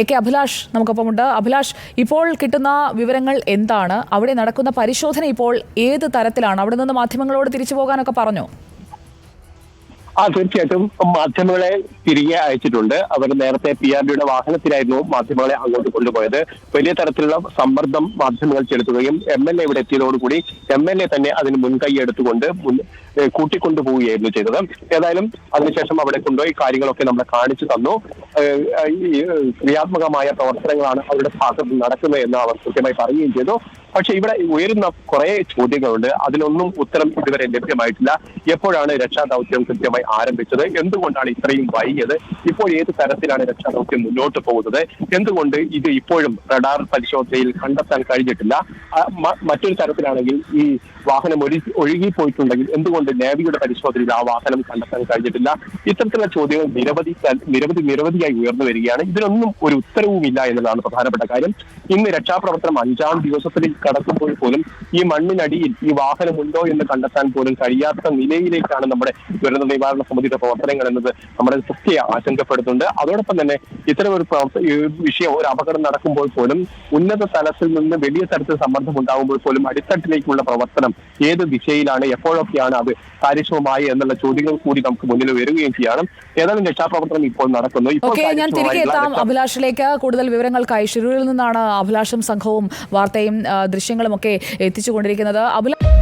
A K Abhilash നമുക്കൊപ്പമുണ്ട്. അഭിലാഷ് ഇപ്പോൾ കിട്ടുന്ന വിവരങ്ങൾ എന്താണ്? അവിടെ നടക്കുന്ന പരിശോധന ഇപ്പോൾ ഏത് തരത്തിലാണ്? അവിടെ നിന്ന് മാധ്യമങ്ങളോട് തിരിച്ചു പോകാനൊക്കെ പറഞ്ഞോ. ആ തീർച്ചയായിട്ടും മാധ്യമങ്ങളെ തിരികെ അയച്ചിട്ടുണ്ട്. അവർ നേരത്തെ പി ആർ ഡിയുടെ വാഹനത്തിലായിരുന്നു മാധ്യമങ്ങളെ അങ്ങോട്ട് കൊണ്ടുപോയത്. വലിയ തരത്തിലുള്ള സമ്മർദ്ദം മാധ്യമങ്ങൾ ചെലുത്തുകയും എം എൽ എ ഇവിടെ എത്തിയതോടുകൂടി എം എൽ എ തന്നെ അതിന് മുൻകൈ എടുത്തുകൊണ്ട് കൂട്ടിക്കൊണ്ടുപോവുകയായിരുന്നു ചെയ്തത്. ഏതായാലും അതിനുശേഷം അവിടെ കൊണ്ടുപോയി കാര്യങ്ങളൊക്കെ നമ്മളെ കാണിച്ചു തന്നു. ക്രിയാത്മകമായ പ്രവർത്തനങ്ങളാണ് അവരുടെ ഭാഗത്ത് നടക്കുന്നത് എന്ന് അവർ കൃത്യമായി പറയുകയും ചെയ്തു. പക്ഷെ ഇവിടെ ഉയരുന്ന കുറെ ചോദ്യങ്ങളുണ്ട്. അതിലൊന്നും ഉത്തരം ഇതുവരെ ലഭ്യമായിട്ടില്ല. എപ്പോഴാണ് രക്ഷാദൗത്യം കൃത്യമായി ആരംഭിച്ചത്? എന്തുകൊണ്ടാണ് ഇത്രയും വൈകിയത്? ഇപ്പോൾ ഏത് തരത്തിലാണ് രക്ഷാദൗത്യം മുന്നോട്ട് പോകുന്നത്? എന്തുകൊണ്ട് ഇത് ഇപ്പോഴും റഡാർ പരിശോധനയിൽ കണ്ടെത്താൻ കഴിഞ്ഞിട്ടില്ല? മറ്റൊരു തരത്തിലാണെങ്കിൽ ഈ വാഹനം ഒഴുകി ഒഴുകിപ്പോയിട്ടുണ്ടെങ്കിൽ എന്തുകൊണ്ട് നേവിയുടെ പരിശോധനയിൽ ആ വാഹനം കണ്ടെത്താൻ കഴിഞ്ഞിട്ടില്ല? ഇത്തരത്തിലുള്ള ചോദ്യങ്ങൾ നിരവധി നിരവധി നിരവധിയായി ഉയർന്നു വരികയാണ്. ഇതിനൊന്നും ഒരു ഉത്തരവുമില്ല എന്നുള്ളതാണ് പ്രധാനപ്പെട്ട കാര്യം. ഇന്ന് രക്ഷാപ്രവർത്തനം അഞ്ചാം ദിവസത്തിൽ കടക്കുമ്പോൾ പോലും ഈ മണ്ണിനടിയിൽ ഈ വാഹനമുണ്ടോ എന്ന് കണ്ടെത്താൻ പോലും കഴിയാത്ത നിലയിലേക്കാണ് നമ്മുടെ ദുരന്ത നിവാരണ സമിതിയുടെ പ്രവർത്തനങ്ങൾ എന്നത് നമ്മുടെ സൃഷ്ടിയെ ആശങ്കപ്പെടുന്നുണ്ട് അതോടൊപ്പം തന്നെ ഇത്തരം ഒരു വിഷയം ഒരു അപകടം നടക്കുമ്പോൾ പോലും ഉന്നത തലത്തിൽ നിന്ന് വലിയ തരത്തിൽ സമ്മർദ്ദം ഉണ്ടാകുമ്പോൾ പോലും അടിത്തട്ടിലേക്കുള്ള പ്രവർത്തനം ഏത് ദിശയിലാണ് എപ്പോഴൊക്കെയാണ് അത് കാര്യക്ഷമമായി എന്നുള്ള ചോദ്യങ്ങൾ കൂടി നമുക്ക് മുന്നിൽ വരികയും ചെയ്യണം. ഏതായാലും രക്ഷാപ്രവർത്തനം ഇപ്പോൾ നടക്കുന്നു. ഇപ്പോൾ ഞാൻ തിരികെ എത്താം അഭിലാഷിലേക്ക്. കൂടുതൽ വിവരങ്ങൾക്കായി ഷിരൂരിൽ നിന്നാണ് അഭിലാഷും സംഘവും വാർത്തയും ആ, ദൃശ്യങ്ങളും ഒക്കെ എത്തിച്ചുകൊണ്ടിരിക്കുന്നത്. അഭിലാഷ്